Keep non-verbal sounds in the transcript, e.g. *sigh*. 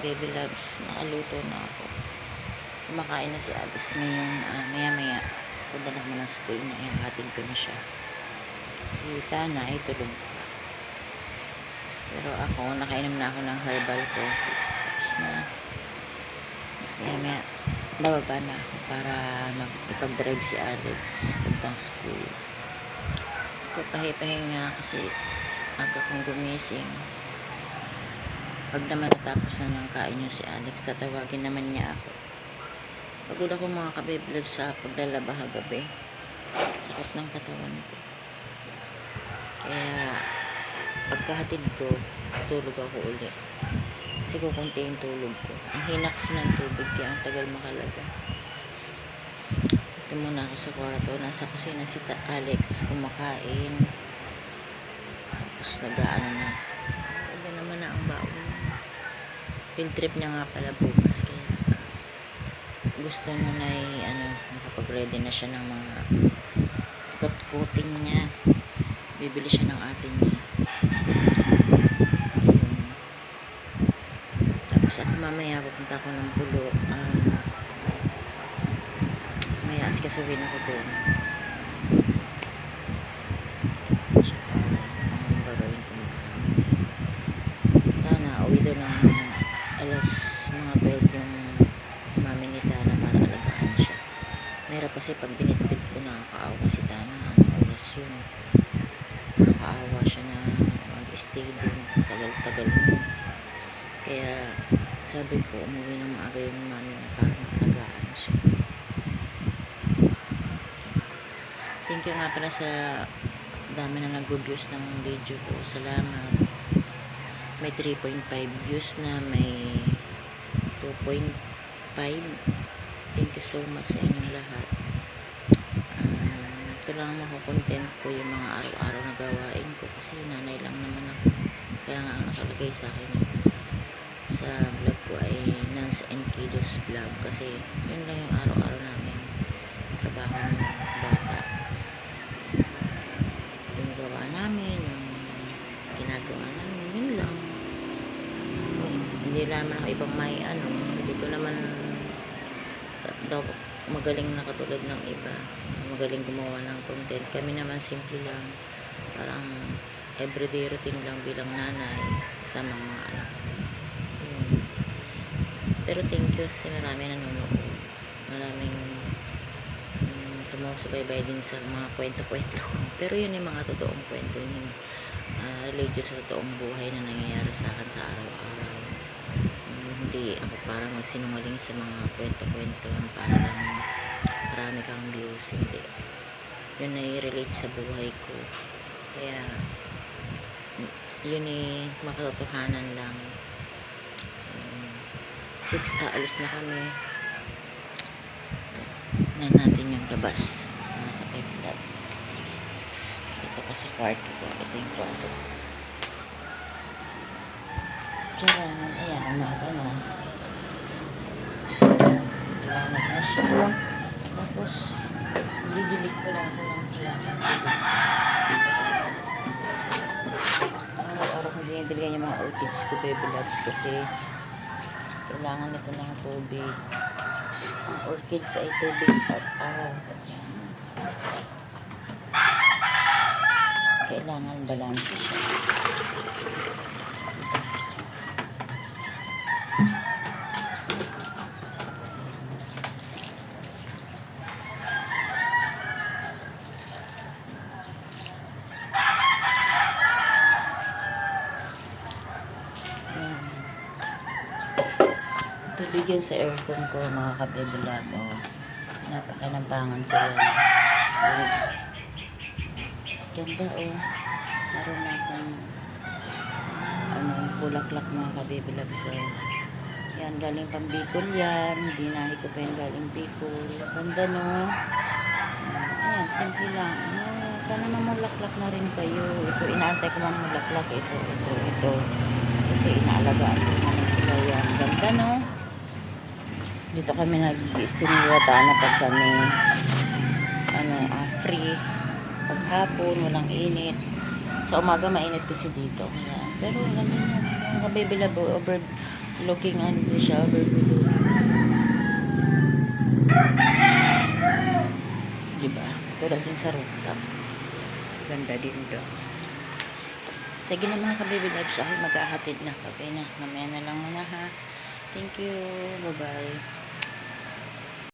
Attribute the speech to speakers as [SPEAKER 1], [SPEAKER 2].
[SPEAKER 1] baby loves, nakaluto na ako. Kumakain na si Alex ngayon, ah, maya maya, padala mo ng school na, ihahatid ko na siya. Si Tana ay tulog pa. Pero ako, nakainom na ako ng herbal ko. Tapos na. Tapos maya maya, bababa na ako para mag ipag-drive si Alex puntang school. So, pahipahinga kasi aga kong gumising. Pag naman natapos na ng kain niyo si Alex, tatawagin naman niya ako. Pagod ako mga kabeblog sa paglalaba kagabi. Sakit ng katawan ko. Kaya, pagkahatid ko, tulog ako uli. Kasi kukunti yung tulog ko. Ang hina kasi ng tubig, kaya ang tagal makalaga. Dito muna ako sa kwarto. Nasa kusina si Ta- Alex kumakain. Tapos nag-ano na. Iba naman na ang baon. Field trip niya nga pala bukas. Kaya gusto niya na ano, nakapag-ready na siya ng mga kutkutin niya. Bibili siya ng atin niya. Tapos ako mamaya pupunta ako ng pulo. Um, may asikasuhin ako doon. Sana, uwi doon ng alas mga 12 yung mami ni Tana para alagaan siya. Meron kasi pag binitbit ko nakakaawa si Tana. Anong oras yun? Nakakaawa siya na mag-stay doon. Tagal-tagal. Kaya, sabi ko, umuwi ng maaga yung mami niya para maalagaan siya. Thank you nga pala sa dami na nag-views ng video ko. Salamat. May 3.5 views na, may 2.5. Thank you so much sa inyong lahat. Um, ito lang makukontent ko yung mga araw-araw na gawain ko kasi nanay lang naman ako. Kaya nga ang nakalagay sa akin sa vlog ko ay Nance and Kiddos vlog kasi yun lang yung araw-araw namin trabaho ng bata yung gawa namin yung ginagawa namin yun lang hindi naman ako ibang may ano hindi ko naman daw magaling na katulad ng iba magaling gumawa ng content kami naman simple lang parang everyday routine lang bilang nanay sa mga anak yun. pero thank you kasi marami nanonood maraming um, sumusubaybay din sa mga kwento-kwento. *laughs* Pero yun yung mga totoong kwento. Yun yung uh, related sa totoong buhay na nangyayari sa akin sa araw-araw. Um, hindi ako para magsinungaling sa mga kwento-kwento para lang marami kang views. Hindi. Yun ay relate sa buhay ko. Kaya yun ay makatotohanan lang. Um, six, aalis na kami na natin yung labas kapitlat dito pa sa kwarto ko ito yung kwarto Charan, ayan, umaga na liwanag na siya tapos didilig ko lang ako ng kailangan araw-araw kong dinidiligan yung mga orchids ko baby loves kasi kailangan nito ng tubig ang orchids ay tubig at araw. Kailangan balance siya. Tubig yun sa aircon ko, mga kabibulag. O, napakanabangan ko yan. Ayan. Ganda, o. Meron na akong ano, bulaklak mga kabibulag. So, yan, galing pang Bicol yan. Binahi ko pa yan galing Bicol. Ganda, no? Ayan, simple lang. Ah, sana mamulaklak na rin kayo. Ito, inaantay ko mamulaklak. Ito, ito, ito. Kasi inaalagaan ko naman sila yan. Ganda, no? Dito kami nag-istinulata na pag kami ano, ah, free. Paghapon, walang init. Sa umaga, mainit kasi dito. Kaya, pero ganda nyo. Mga baby love over looking ano din siya, overview. Diba? Tulad din sa rooftop. Ganda din doon. Sige na mga kababy loves, ako maghahatid na. Kape na. Mamaya na lang muna ha. Thank you. Bye-bye.